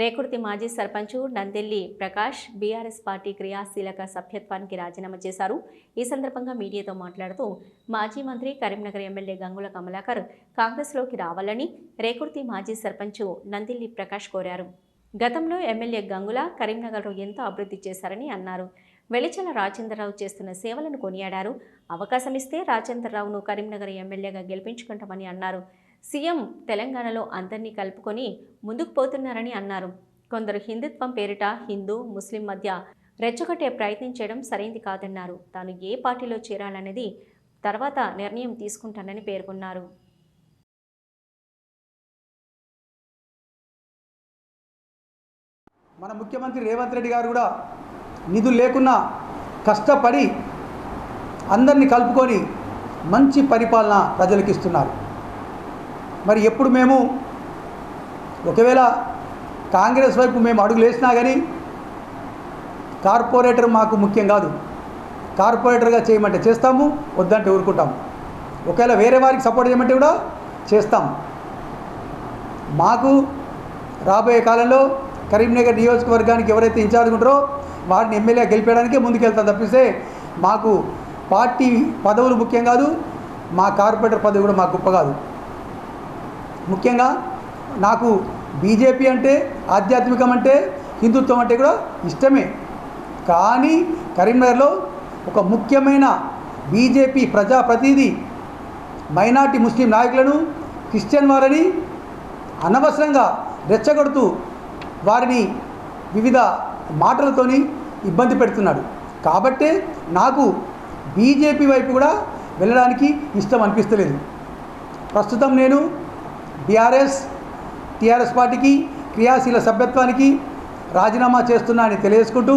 రేకుర్తి మాజీ sarpanch Nandelli Prakash BRS party క్రియాశీలక సభ్యత్వానికి రాజీనామా చేశారు. ఈ సందర్భంగా మీడియాతో మాట్లాడుతూ మాజీ మంత్రి కరీంనగర్ ఎమ్మెల్యే గంగుల కమలాకర్ కాంగ్రెస్లోకి రావాలని రేకుర్తి మాజీ సర్పంచ్ నందిల్లి ప్రకాష్ కోరారు. గతంలో ఎమ్మెల్యే గంగుల కరీంనగర్లో ఎంతో అభివృద్ధి చేశారని అన్నారు. వెలిచల రాజేంద్రరావు చేస్తున్న సేవలను కొనియాడారు. అవకాశం ఇస్తే రాజేంద్రరావును కరీంనగర్ ఎమ్మెల్యేగా గెలిపించుకుంటామని అన్నారు. సీఎం తెలంగాణలో అందరినీ కలుపుకొని ముందుకు పోతున్నారని అన్నారు. కొందరు హిందుత్వం పేరిట హిందూ ముస్లిం మధ్య రెచ్చగొట్టే ప్రయత్నం చేయడం సరైంది కాదన్నారు. తాను ఏ పార్టీలో చేరాలనేది తర్వాత నిర్ణయం తీసుకుంటానని పేర్కొన్నారు. మన ముఖ్యమంత్రి రేవంత్ రెడ్డి గారు కూడా నిధులు లేకున్నా కష్టపడి అందరినీ కలుపుకొని మంచి పరిపాలన ప్రజలకు ఇస్తున్నారు మరి ఎప్పుడు మేము ఒకవేళ కాంగ్రెస్ వైపు మేము అడుగులేసినా కానీ కార్పొరేటర్ మాకు ముఖ్యం కాదు. కార్పొరేటర్గా చేయమంటే చేస్తాము వద్దంటే ఊరుకుంటాము. ఒకవేళ వేరే వారికి సపోర్ట్ చేయమంటే కూడా చేస్తాం మాకు రాబోయే కాలంలో కరీంనగర్ నియోజకవర్గానికి ఎవరైతే ఇన్ఛార్జ్ ఉంటారో వారిని ఎమ్మెల్యే గెలిపేయడానికే ముందుకెళ్తాం తప్పిస్తే మాకు పార్టీ పదవులు ముఖ్యం కాదు మా కార్పొరేటర్ పదవి కూడా మాకు గొప్ప కాదు. ముఖ్యంగా నాకు బీజేపీ అంటే ఆధ్యాత్మికం అంటే హిందుత్వం అంటే కూడా ఇష్టమే. కానీ కరీంనగర్లో ఒక ముఖ్యమైన బీజేపీ ప్రజాప్రతినిధి మైనార్టీ ముస్లిం నాయకులను క్రిస్టియన్ వారిని అనవసరంగా రెచ్చగొడుతూ వారిని వివిధ మాటలతోని ఇబ్బంది పెడుతున్నాడు. కాబట్టే నాకు బీజేపీ వైపు కూడా వెళ్ళడానికి ఇష్టం అనిపిస్తలేదు. ప్రస్తుతం నేను బీఆర్ఎస్ టీఆర్ఎస్ పార్టీకి క్రియాశీల సభ్యత్వానికి రాజీనామా చేస్తున్నా అని తెలియజేసుకుంటూ